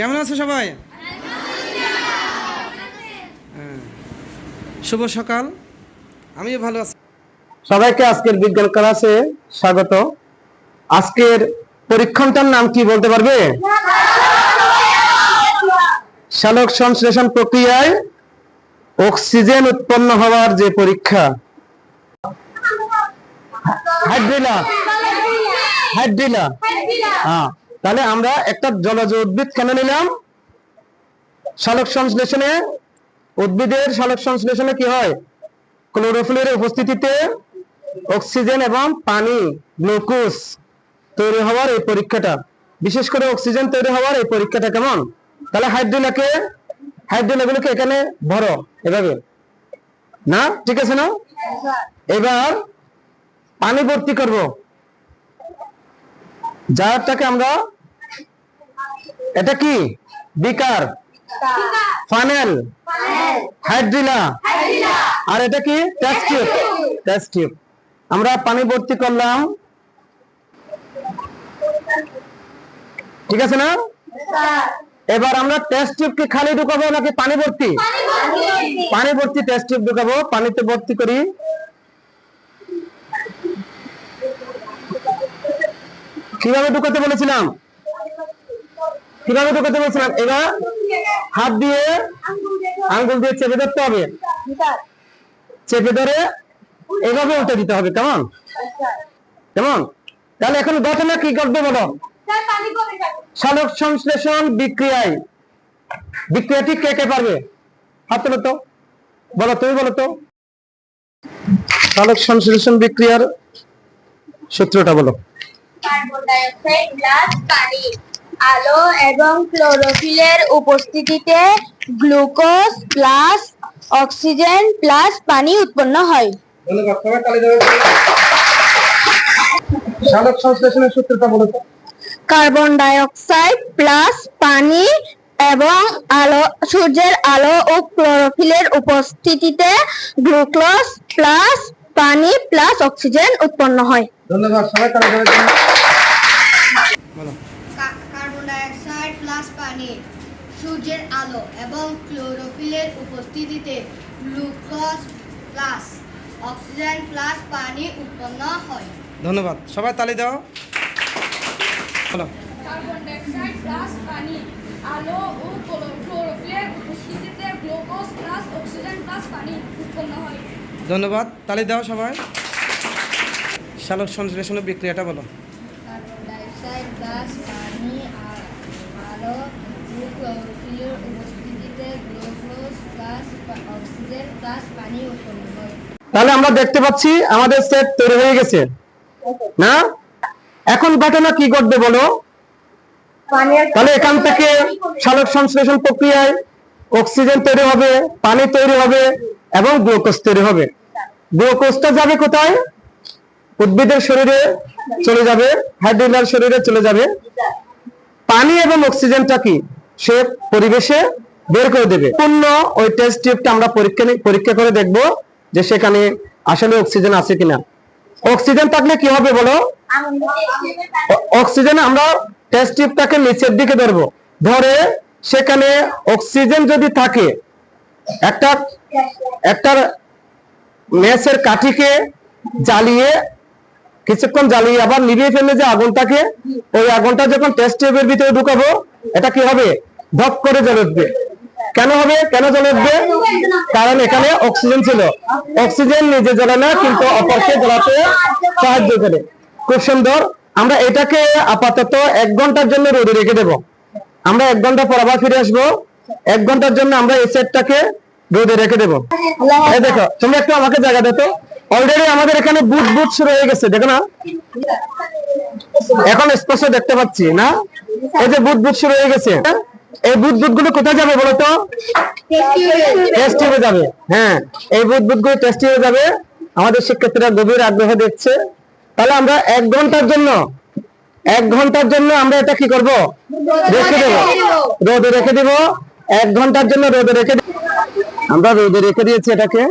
কেমন আছো সবাই? হ্যাঁ। শুভ সকাল। আমিও ভালো আছি। সবাইকে আজকের বিজ্ঞান ক্লাসে স্বাগত। আজকের পরীক্ষণটার নাম কি বলতে পারবে? শালক সংশ্লেষণ প্রক্রিয়ায় অক্সিজেন উৎপন্ন হওয়ার যে পরীক্ষা। হাইড্রিলা। হাইড্রিলা। হ্যাঁ। তাহলে আমরা একটা জলজ উদ্ভিদ কেন নিলাম? শালক সংশ্লেষণে। উদ্ভিদের শালক সংশ্লেষণে কি হয়? ক্লোরোফিলের উপস্থিতিতে অক্সিজেন এবং পানি গ্লুকোজ তৈরি হওয়ার এই পরীক্ষাটা। বিশেষ করে অক্সিজেন তৈরি হওয়ার এই পরীক্ষাটা কেমন? তাহলে হাইড্রোলাকে হাইড্রোলাগুলোকে এখানে ভরো এভাবে। না? ঠিক আছে না? এবার পানি ভর্তি করব। যারটাকে আমরা, এটা কি? বিকার। ফানেল। হাইড্রিলা। আর এটা কি? টিউব। টিউব। আমরা পানি ভর্তি করলাম। ঠিক আছে না? এবার আমরা টেস্ট টিউব কি খালি ঢুকাবো নাকি পানি ভর্তি। পানি ভর্তি টেস্ট টিউব ঢুকাবো। পানিতে ভর্তি করি। কীভাবে ঢুকাতে বলেছিলাম? কীভাবে ঢুকাতে বলেছিলাম? এবার হাত দিয়ে আঙ্গুল দিয়ে চেপে ধরতে হবে। চেপে ধরে এভাবে উল্টে দিতে হবে, কেমন? কেমন? তাহলে এখন ঘটনা কি করবে বলো? সালোক সংশ্লেষণ বিক্রিয়ায়। বিক্রিয়াটি কে কে পারবে? হাত তোলো তো। বলো, তুমি বলো তো। সালোক সংশ্লেষণ বিক্রিয়ার সূত্রটা বলো। কার্বন ডাইঅক্সাইড প্লাস পানি আলো এবং ক্লোরোফিলের উপস্থিতিতে গ্লুকোজ প্লাস অক্সিজেন প্লাস পানি উৎপন্ন হয়। সংশ্লেষণের সূত্রটা কার্বন ডাইঅক্সাইড প্লাস পানি এবং আলো সূর্যের আলো ও ক্লোরোফিলের উপস্থিতিতে গ্লুকোজ প্লাস পানি প্লাস অক্সিজেন উৎপন্ন হয়। ধন্যবাদ সবাই। বলো। কার্বন ডাইঅক্সাইড প্লাস পানি সূর্যের আলো এবং ক্লোরোফিলের উপস্থিতিতে গ্লুকোজ প্লাস অক্সিজেন প্লাস পানি উৎপন্ন হয়। ধন্যবাদ। সবাই তালি দাও। বলো। কার্বন ডাইঅক্সাইড প্লাস পানি আলো ও ক্লোরোফিলের উপস্থিতিতে গ্লুকোজ প্লাস অক্সিজেন প্লাস পানি উৎপন্ন হয়। ধন্যবাদ। তালি দাও সবাই। শালক সংশ্লেষণের বিক্রিয়াটা বলো। হয় তাহলে আমরা দেখতে পাচ্ছি আমাদের সেট তৈরি হয়ে গেছে। না? এখন ঘটনা কি ঘটবে বলো? তাহলে এখান থেকে সালোক সংশ্লেষণ প্রক্রিয়ায় অক্সিজেন তৈরি হবে পানি তৈরি হবে। এবং গ্লুকোজ তৈরি হবে। গ্লুকোজটা যাবে কোথায়? উদ্ভিদের শরীরে চলে যাবে হাইড্রোলার শরীরে চলে যাবে। পানি এবং অক্সিজেনটা কি? সে পরিবেশে বের করে দেবে। পূর্ণ ওই টেস্ট টিউবটা আমরা পরীক্ষা পরীক্ষা করে দেখব যে সেখানে আসলে অক্সিজেন আছে কিনা। অক্সিজেন থাকলে কি হবে বলো? অক্সিজেন আমরা টেস্ট টিউবটাকে নিচের দিকে ধরবো। ধরে সেখানে অক্সিজেন যদি থাকে একটা একটা ম্যাচের কাঠিকে জ্বালিয়ে, কিছুক্ষণ জ্বালিয়ে আবার নিভিয়ে ফেললে যে আগুনটাকে, ওই আগুনটা যখন টেস্ট টিউবের ভিতরে ঢুকাবো, এটা কি হবে? ধপ করে জ্বলে উঠবে। কেন হবে? কেন জ্বলে উঠবে? কারণ এখানে অক্সিজেন ছিল। অক্সিজেন নিজে জ্বলে না, কিন্তু অপরকে জ্বলাতে সাহায্য করে। খুব সুন্দর। আমরা এটাকে আপাতত এক ঘণ্টার জন্য রোদে রেখে দেব। আমরা এক ঘণ্টা পর আবার ফিরে আসব। এক ঘণ্টার জন্য আমরা এই সেটটাকে রোদে রেখে দেবো। এই দেখো তুমি একটু আমাকে জায়গা দেখো অলরেডি আমাদের এখানে বুট বুট শুরু হয়ে গেছে দেখো না। এখন স্পষ্ট দেখতে পাচ্ছি না? এই যে বুট বুট শুরু হয়ে গেছে। এই বুট বুটগুলো কোথায় যাবে বলো তো? টেস্ট টিউবে যাবে। হ্যাঁ এই বুট বুটগুলো টেস্ট হয়ে যাবে। আমাদের শিক্ষার্থীরা গভীর আগ্রহ দেখছে। তাহলে আমরা এক ঘণ্টার জন্য এক ঘণ্টার জন্য আমরা এটা কি করব? রেখে দেবো। রোদে রেখে দিব। এক ঘণ্টার জন্য রোদে রেখে দিব। আমরা রোদে রেখে দিয়েছি এটাকে।